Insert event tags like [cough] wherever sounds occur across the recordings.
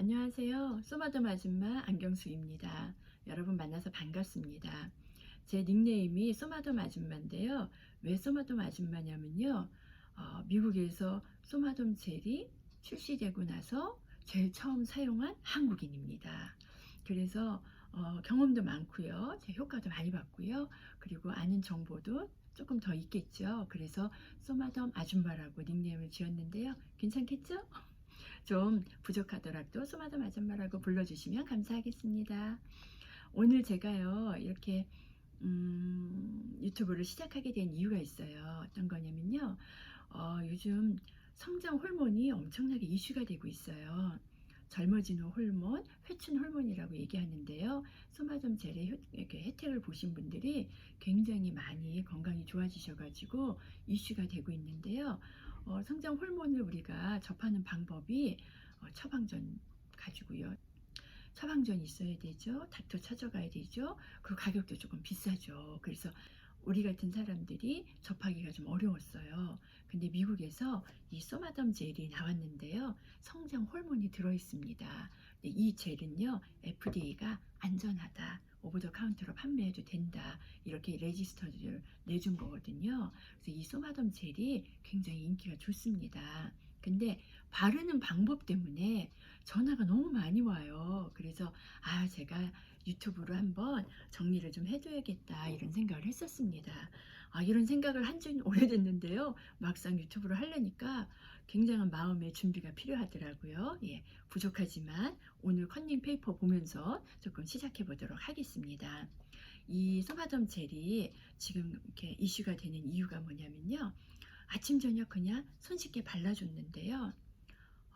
안녕하세요. 소마덤 아줌마 안경수입니다. 여러분 만나서 반갑습니다. 제 닉네임이 소마덤 아줌마인데요. 왜 소마덤 아줌마냐면요. 어, 미국에서 소마덤 젤이 출시되고 나서 제일 처음 사용한 한국인입니다. 그래서 어, 경험도 많고요. 제 효과도 많이 봤고요. 그리고 아는 정보도 조금 더 있겠죠. 그래서 소마덤 아줌마라고 닉네임을 지었는데요. 괜찮겠죠? 좀 부족하더라도 소마덤 아줌마라고 불러주시면 감사하겠습니다. 오늘 제가요 이렇게 음, 유튜브를 시작하게 된 이유가 있어요. 어떤 거냐면요. 어, 요즘 성장 호르몬이 엄청나게 이슈가 되고 있어요. 젊어지는 호르몬, 회춘 호르몬이라고 얘기하는데요. 소마점 젤의 혜택을 보신 분들이 굉장히 많이 건강이 좋아지셔가지고 이슈가 되고 있는데요. 어, 성장 호르몬을 우리가 접하는 방법이 어, 처방전 가지고요. 처방전이 있어야 되죠. 닥터 찾아가야 되죠. 그리고 가격도 조금 비싸죠. 그래서 우리 같은 사람들이 접하기가 좀 어려웠어요. 근데 미국에서 이 소마덤 젤이 나왔는데요. 성장 호르몬이 들어 있습니다. 이 젤은요, FDA가 안전하다. 오버 더 카운터로 판매해도 된다. 이렇게 레지스터를 내준 거거든요. 그래서 이 소마덤 젤이 굉장히 인기가 좋습니다. 근데 바르는 방법 때문에 전화가 너무 많이 와요. 그래서 아, 제가 유튜브로 한번 정리를 좀 해줘야겠다 이런 생각을 했었습니다. 아, 이런 생각을 한 지는 오래됐는데요. 막상 유튜브를 하려니까 굉장한 마음의 준비가 필요하더라고요. 예, 부족하지만 오늘 컨닝 페이퍼 보면서 조금 시작해 보도록 하겠습니다. 이 소마덤 젤이 지금 이렇게 이슈가 되는 이유가 뭐냐면요. 아침 저녁 그냥 손쉽게 발라줬는데요.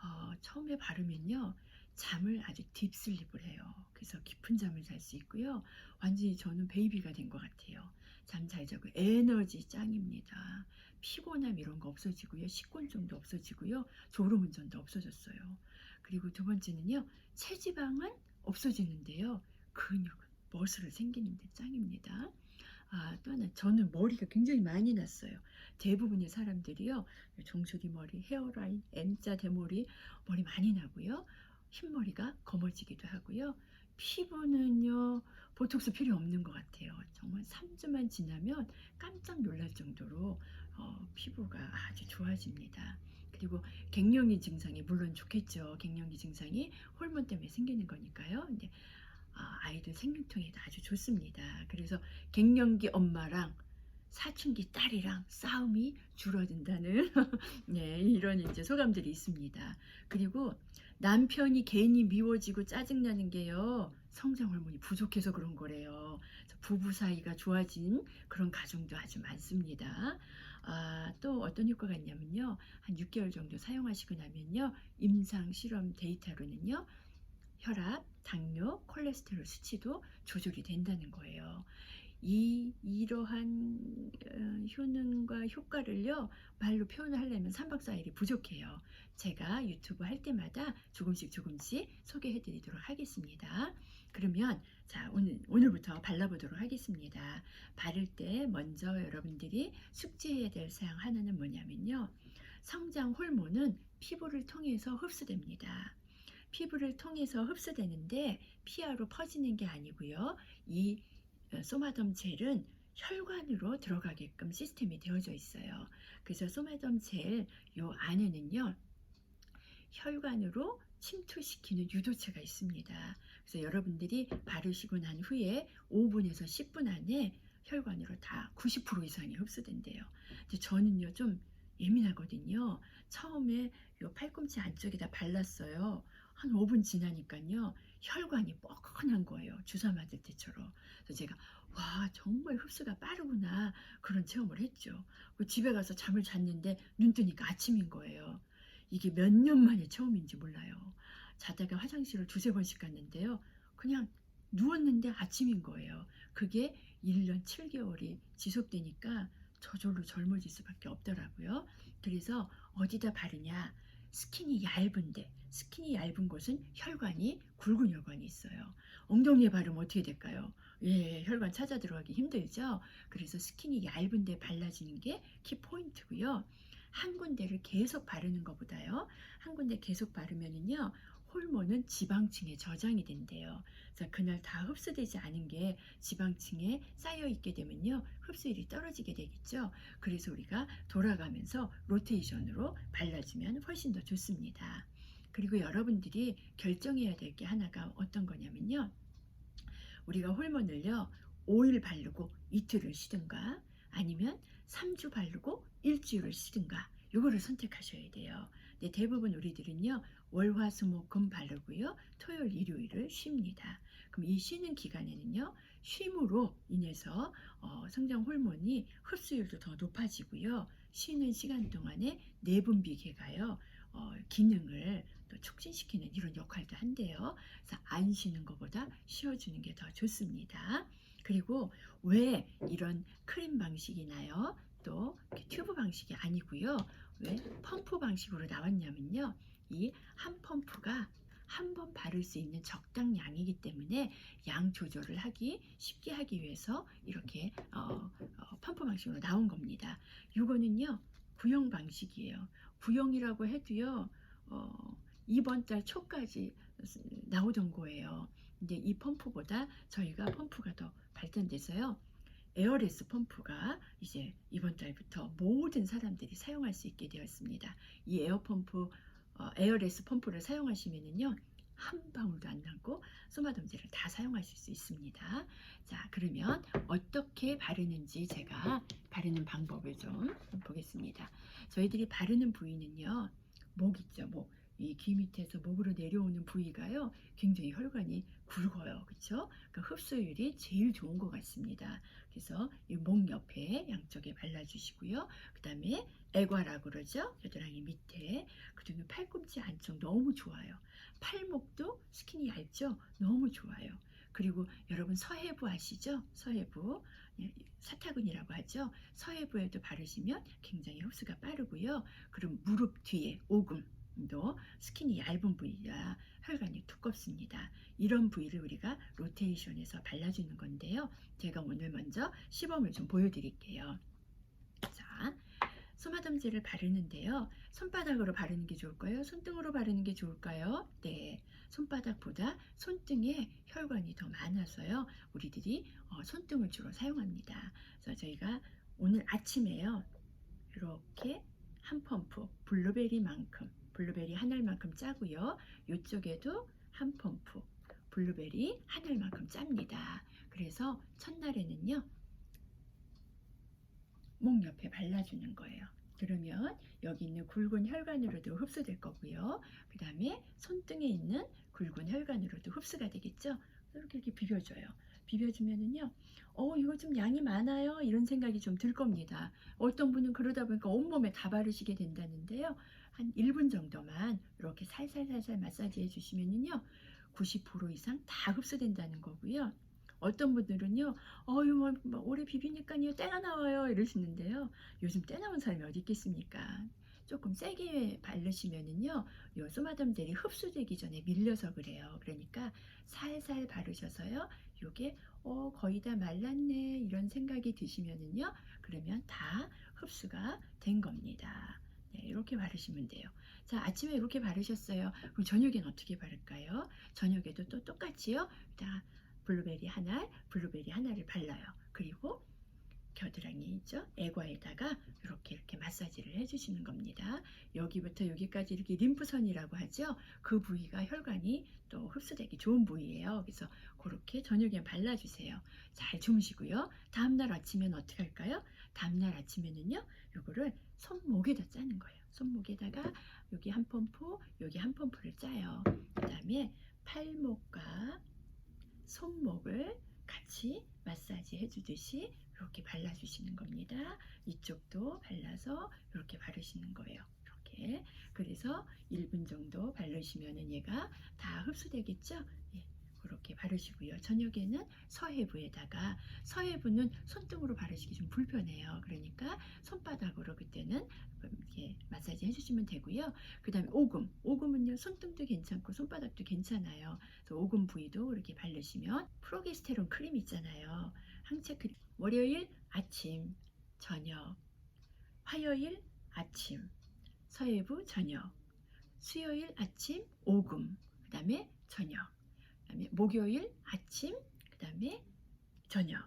어, 처음에 바르면요. 잠을 아주 딥슬립을 해요. 그래서 깊은 잠을 잘 수 있고요. 완전히 저는 베이비가 된 것 같아요. 잠 잘 자고 에너지 짱입니다. 피곤함 이런 거 없어지고요. 식곤증도 없어지고요. 졸음운전도 없어졌어요. 그리고 두 번째는요. 체지방은 없어지는데요. 근육은 머슬을 생기는데 짱입니다. 아, 또 하나 저는 머리가 굉장히 많이 났어요. 대부분의 사람들이요. 종소리 머리, 헤어라인, M자 대머리 머리 많이 나고요. 흰머리가 검어지기도 하고요. 피부는요. 보톡스 필요 없는 것 같아요. 정말 3주만 지나면 깜짝 놀랄 정도로 어, 피부가 아주 좋아집니다. 그리고 갱년기 증상이 물론 좋겠죠. 갱년기 증상이 호르몬 때문에 생기는 거니까요. 근데 아, 아이들 생리통에도 아주 좋습니다. 그래서 갱년기 엄마랑 사춘기 딸이랑 싸움이 줄어든다는 네, [laughs] 이런 이제 소감들이 있습니다. 그리고 남편이 괜히 미워지고 짜증나는 게요. 성장 호르몬이 부족해서 그런 거래요. 부부 사이가 좋아진 그런 가정도 아주 많습니다. 아, 또 어떤 효과가 있냐면요. 한 6개월 정도 사용하시고 나면요. 임상 실험 데이터로는요. 혈압, 당뇨, 콜레스테롤 수치도 조절이 된다는 거예요. 이 이러한 어, 효능과 효과를요 말로 표현을 하려면 3박 4일이 부족해요. 제가 유튜브 할 때마다 조금씩 조금씩 소개해 드리도록 하겠습니다. 그러면 자 오늘 오늘부터 발라보도록 하겠습니다. 바를 때 먼저 여러분들이 숙지해야 될 사항 하나는 뭐냐면요. 성장 호르몬은 피부를 통해서 흡수됩니다. 피부를 통해서 흡수되는데 피하로 퍼지는 게 아니고요. 이 어, 소마덤 젤은 혈관으로 들어가게끔 시스템이 되어져 있어요. 그래서 소마덤 젤 요 안에는요. 혈관으로 침투시키는 유도체가 있습니다. 그래서 여러분들이 바르시고 난 후에 5분에서 10분 안에 혈관으로 다 90% 이상이 흡수된대요. 근데 저는요 좀 예민하거든요. 처음에 요 팔꿈치 안쪽에다 발랐어요. 한 5분 지나니까요. 혈관이 뻐근한 거예요. 주사 맞을 때처럼. 그래서 제가 와 정말 흡수가 빠르구나 그런 체험을 했죠. 그 집에 가서 잠을 잤는데 눈 뜨니까 아침인 거예요. 이게 몇 년 만에 처음인지 몰라요. 자다가 화장실을 두세 번씩 갔는데요. 그냥 누웠는데 아침인 거예요. 그게 1년 7개월이 지속되니까 저절로 젊어질 수밖에 없더라고요. 그래서 어디다 바르냐? 스킨이 얇은데 스킨이 얇은 곳은 혈관이 굵은 혈관이 있어요. 엉덩이에 바르면 어떻게 될까요? 예, 혈관 찾아 들어가기 힘들죠. 그래서 스킨이 얇은데 발라지는 게 키 포인트고요. 한 군데를 계속 바르는 것보다요. 한 군데 계속 바르면은요. 호르몬은 지방층에 저장이 된대요. 그래서 그날 다 흡수되지 않은 게 지방층에 쌓여 있게 되면요. 흡수율이 떨어지게 되겠죠. 그래서 우리가 돌아가면서 로테이션으로 발라주면 훨씬 더 좋습니다. 그리고 여러분들이 결정해야 될 게 하나가 어떤 거냐면요. 우리가 호르몬을요. 5일 바르고 이틀을 쉬든가 아니면 3주 바르고 일주일을 쉬든가 요거를 선택하셔야 돼요. 근데 대부분 우리들은요. 월화수목금 바르고요. 토요일 일요일을 쉽니다. 그럼 이 쉬는 기간에는요. 쉼으로 인해서 어, 성장 호르몬이 흡수율도 더 높아지고요. 쉬는 시간 동안에 내분비계가요. 어, 기능을 또 촉진시키는 이런 역할도 한대요. 그래서 안 쉬는 것보다 쉬어주는 게 더 좋습니다. 그리고 왜 이런 크림 방식이나요? 또 튜브 방식이 아니고요. 왜 펌프 방식으로 나왔냐면요. 이 한 펌프가 한 번 바를 수 있는 적당량이기 때문에 양 조절을 하기 쉽게 하기 위해서 이렇게 어, 어, 펌프 방식으로 나온 겁니다. 이거는요 구형 방식이에요. 구형이라고 해도요 어, 이번 달 초까지 나오던 거예요. 근데 이 펌프보다 저희가 펌프가 더 발전돼서요. 에어레스 펌프가 이제 이번 달부터 모든 사람들이 사용할 수 있게 되었습니다. 이 에어 펌프, 어, 에어레스 펌프를 사용하시면은요. 한 방울도 안 남고 소마덤제를 다 사용하실 수 있습니다. 자, 그러면 어떻게 바르는지 제가 바르는 방법을 좀 보겠습니다. 저희들이 바르는 부위는요. 목 있죠, 목. 이 귀 밑에서 목으로 내려오는 부위가요. 굉장히 혈관이 굵어요. 그렇죠? 그 흡수율이 제일 좋은 것 같습니다. 그래서 이 목 옆에 양쪽에 발라주시고요. 그 다음에 애과라 그러죠. 겨드랑이 밑에 그리고 팔꿈치 안쪽 너무 좋아요. 팔목도 스킨이 얇죠. 너무 좋아요. 그리고 여러분 서해부 아시죠? 서해부 예, 사타근이라고 하죠. 서해부에도 바르시면 굉장히 흡수가 빠르고요. 그럼 무릎 뒤에 오금 도 스킨이 얇은 부위라 혈관이 두껍습니다. 이런 부위를 우리가 로테이션해서 발라주는 건데요. 제가 오늘 먼저 시범을 좀 보여드릴게요. 자, 소마덤제를 바르는데요. 손바닥으로 바르는 게 좋을까요? 손등으로 바르는 게 좋을까요? 네, 손바닥보다 손등에 혈관이 더 많아서요. 우리들이 어, 손등을 주로 사용합니다. 그래서 저희가 오늘 아침에요. 이렇게 한 펌프 블루베리만큼 블루베리 한 알만큼 짜고요. 이쪽에도 한 펌프 블루베리 한 알만큼 짭니다. 그래서 첫날에는요. 목 옆에 발라주는 거예요. 그러면 여기 있는 굵은 혈관으로도 흡수될 거고요. 그 다음에 손등에 있는 굵은 혈관으로도 흡수가 되겠죠. 이렇게 이렇게 비벼줘요. 비벼주면은요, 어, 이거 좀 양이 많아요. 이런 생각이 좀 들 겁니다. 어떤 분은 그러다 보니까 온몸에 다 바르시게 된다는데요. 한 1분 정도만 이렇게 살살살살 마사지 해주시면은요, 90% 이상 다 흡수된다는 거고요. 어떤 분들은요, 어유 뭐, 뭐 오래 비비니까요 때가 나와요 이러시는데요. 요즘 때 나온 사람이 어디 있겠습니까? 조금 세게 바르시면은요, 요 소마덤 젤이 흡수되기 전에 밀려서 그래요. 그러니까 살살 바르셔서요, 요게 어 거의 다 말랐네 이런 생각이 드시면은요, 그러면 다 흡수가 된 겁니다. 네, 이렇게 바르시면 돼요. 자, 아침에 이렇게 바르셨어요. 그럼 저녁엔 어떻게 바를까요? 저녁에도 또 똑같이요. 자, 블루베리 하나, 블루베리 하나를 발라요. 그리고 겨드랑이 있죠? 애과에다가 이렇게 이렇게 마사지를 해주시는 겁니다. 여기부터 여기까지 이렇게 림프선이라고 하죠? 그 부위가 혈관이 또 흡수되기 좋은 부위예요. 그래서 그렇게 저녁에 발라주세요. 잘 주무시고요. 다음날 아침엔 어떻게 할까요? 다음날 아침에는요, 요거를 손목에다 짜는 거예요. 손목에다가 여기 한 펌프, 여기 한 펌프를 짜요. 그 다음에 팔목과 손목을 같이 마사지 해주듯이 이렇게 발라주시는 겁니다. 이쪽도 발라서 이렇게 바르시는 거예요. 이렇게. 그래서 1분 정도 바르시면 은 얘가 다 흡수되겠죠? 예. 그렇게 바르시고요. 저녁에는 서해부에다가 서해부는 손등으로 바르시기 좀 불편해요. 그러니까 손바닥으로 그때는 이렇게 마사지 해주시면 되고요. 그 다음에 오금, 오금은요 손등도 괜찮고 손바닥도 괜찮아요. 그래서 오금 부위도 이렇게 바르시면 프로게스테론 크림 있잖아요. 항체 크림. 월요일 아침, 저녁, 화요일 아침, 서해부 저녁, 수요일 아침 오금, 그 그다음에 저녁, 그다음에 목요일 아침, 그다음에 저녁,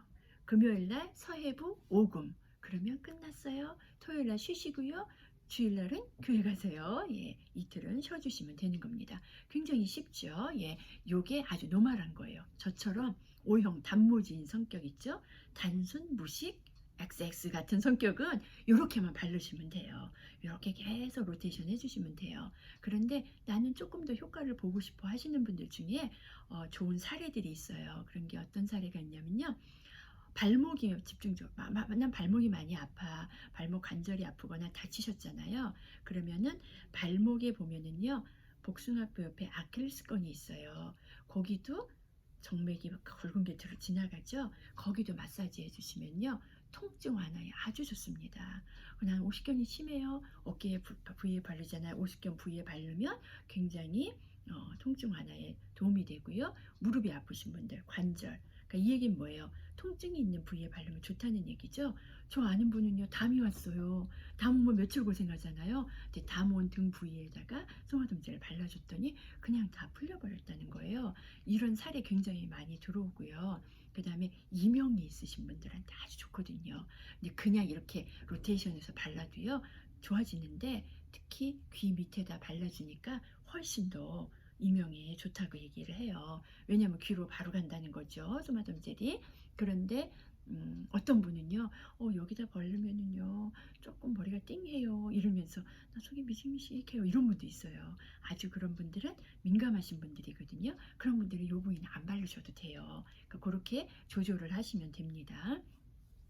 금요일 날 서해부 오금. 그러면 끝났어요. 토요일 날 쉬시고요. 주일 날은 교회 가세요. 예, 이틀은 쉬어주시면 되는 겁니다. 굉장히 쉽죠. 예, 요게 아주 노멀한 거예요. 저처럼 O형 단무지인 성격 있죠. 단순 무식 XX 같은 성격은 이렇게만 바르시면 돼요. 이렇게 계속 로테이션 해주시면 돼요. 그런데 나는 조금 더 효과를 보고 싶어 하시는 분들 중에 어, 좋은 사례들이 있어요. 그런 게 어떤 사례가 있냐면요. 발목이 집중적, 마- 마- 난 발목이 많이 아파. 발목 관절이 아프거나 다치셨잖아요. 그러면은 발목에 보면은요. 복숭아뼈 옆에 아킬레스건이 있어요. 거기도 정맥이 막 굵은 게 들어 지나가죠. 거기도 마사지 해주시면요. 통증 완화에 아주 좋습니다. 난 오십견이 심해요. 어깨에 부, 부위에 바르잖아요. 오십견 부위에 바르면 굉장히 어, 통증 완화에 도움이 되고요. 무릎이 아프신 분들, 관절. 그러니까 이 얘기는 뭐예요? 통증이 있는 부위에 바르면 좋다는 얘기죠. 저 아는 분은요, 담이 왔어요. 담 오면 며칠 고생하잖아요. 근데 담 온 등 부위에다가 송화dom제를 발라줬더니 그냥 다 풀려버렸다는 거예요. 이런 사례 굉장히 많이 들어오고요. 그 다음에 이명이 있으신 분들한테 아주 좋거든요. 근데 그냥 이렇게 로테이션해서 발라도요, 좋아지는데 특히 귀 밑에다 발라주니까 훨씬 더 이명에 좋다고 얘기를 해요. 왜냐하면 귀로 바로 간다는 거죠. 소마덤젤이. 그런데 음, 어떤 분은요, 어, 여기다 바르면은요, 조금 머리가 띵해요. 이러면서 나 속이 미식미식해요. 이런 분도 있어요. 아주 그런 분들은 민감하신 분들이거든요. 그런 분들은 요 부위는 안 바르셔도 돼요. 그러니까 그렇게 조절을 하시면 됩니다.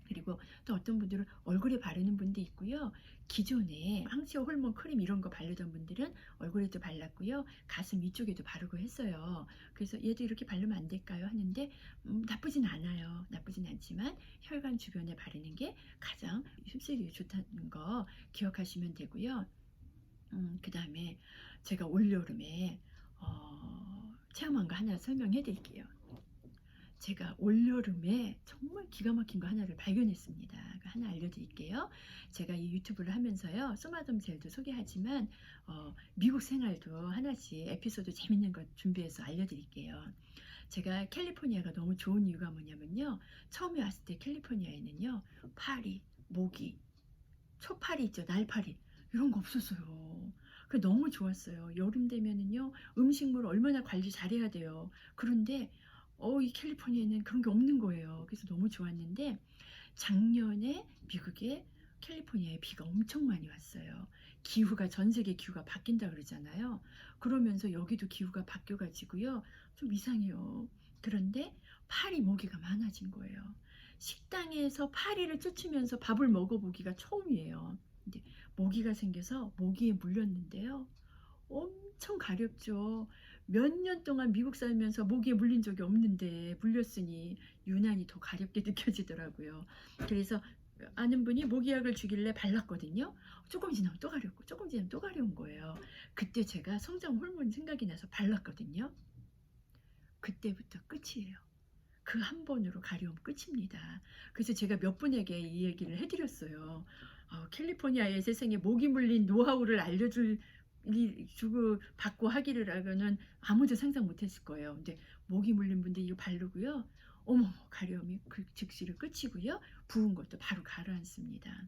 그리고 또 어떤 분들은 얼굴에 바르는 분도 있고요. 기존에 항체 호르몬 크림 이런 거 바르던 분들은 얼굴에도 발랐고요. 가슴 위쪽에도 바르고 했어요. 그래서 얘도 이렇게 바르면 안 될까요? 하는데 음, 나쁘진 않아요. 나쁘진 않지만 혈관 주변에 바르는 게 가장 흡수력이 좋다는 거 기억하시면 되고요. 음, 그 다음에 제가 올여름에 어, 체험한 거 하나 설명해 드릴게요. 제가 올여름에 정말 기가 막힌 거 하나를 발견했습니다. 그 하나 알려드릴게요. 제가 이 유튜브를 하면서요, 소마덤 젤도 소개하지만 어, 미국 생활도 하나씩 에피소드 재밌는 거 준비해서 알려드릴게요. 제가 캘리포니아가 너무 좋은 이유가 뭐냐면요, 처음에 왔을 때 캘리포니아에는요, 파리, 모기, 초파리 있죠, 날파리 이런 거 없었어요. 그 너무 좋았어요. 여름 되면은요, 음식물 얼마나 관리 잘해야 돼요. 그런데 어, 이 캘리포니아에는 그런 게 없는 거예요. 그래서 너무 좋았는데 작년에 미국에 캘리포니아에 비가 엄청 많이 왔어요. 기후가 전 세계 기후가 바뀐다 그러잖아요. 그러면서 여기도 기후가 바뀌어 가지고요. 좀 이상해요. 그런데 파리 모기가 많아진 거예요. 식당에서 파리를 쫓으면서 밥을 먹어보기가 처음이에요. 근데 모기가 생겨서 모기에 물렸는데요. 엄청 가렵죠. 몇 년 동안 미국 살면서 모기에 물린 적이 없는데 물렸으니 유난히 더 가렵게 [laughs] 느껴지더라고요. 그래서 아는 분이 모기약을 주길래 발랐거든요. 조금 지나면 또 가렵고 조금 지나면 또 가려운 거예요. 그때 제가 성장 호르몬 생각이 나서 발랐거든요. 그때부터 끝이에요. 그 한 번으로 가려움 끝입니다. 그래서 제가 몇 분에게 이 얘기를 해드렸어요. 어, 캘리포니아의 세상에 모기 물린 노하우를 알려줄 이 주고 받고 하기를 하고는 아무도 상상 못했을 거예요. 근데 모기 물린 분들 이거 바르고요. 어머 가려움이 그 즉시로 끝이고요. 부은 것도 바로 가라앉습니다.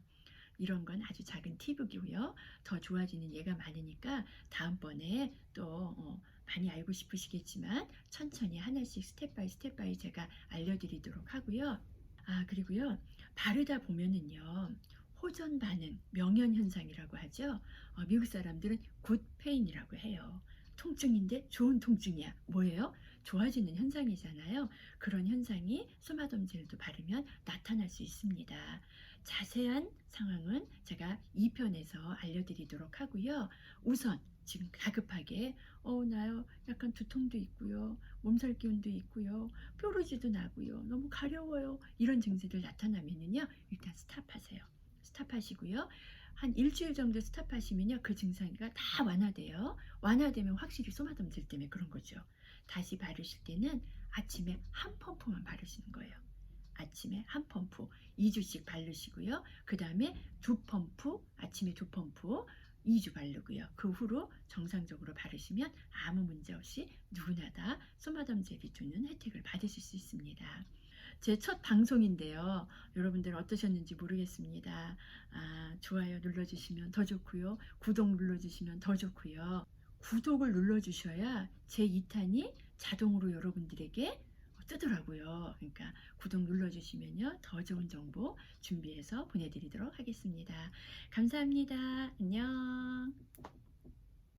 이런 건 아주 작은 팁이고요. 더 좋아지는 예가 많으니까 다음번에 또 어, 많이 알고 싶으시겠지만 천천히 하나씩 스텝 바이 스텝 바이 제가 알려드리도록 하고요. 아 그리고요 바르다 보면은요 호전 반응 명현 현상이라고 하죠. 어, 미국 사람들은 굿 페인이라고 해요. 통증인데 좋은 통증이야. 뭐예요? 좋아지는 현상이잖아요. 그런 현상이 소마돔 젤도 바르면 나타날 수 있습니다. 자세한 상황은 제가 2편에서 알려드리도록 하고요. 우선 지금 다급하게 어 나요. 약간 두통도 있고요. 몸살 기운도 있고요. 뾰루지도 나고요. 너무 가려워요. 이런 증세들 나타나면은요 일단 스탑하세요. 스탑하시고요. 한 일주일 정도 스탑하시면요 그 증상이 다 완화돼요. 완화되면 확실히 소마덤질 때문에 그런 거죠. 다시 바르실 때는 아침에 한 펌프만 바르시는 거예요. 아침에 한 펌프 2주씩 바르시고요. 그 다음에 두 펌프 아침에 두 펌프 2주 바르고요. 그 후로 정상적으로 바르시면 아무 문제 없이 누구나 다 젤이 주는 혜택을 받으실 수 있습니다. 제 첫 방송인데요. 여러분들 어떠셨는지 모르겠습니다. 아, 좋아요 눌러주시면 더 좋고요. 구독 눌러주시면 더 좋고요. 구독을 눌러주셔야 제 2탄이 자동으로 여러분들에게 뜨더라고요. 그러니까 구독 눌러주시면요. 더 좋은 정보 준비해서 보내드리도록 하겠습니다. 감사합니다. 안녕.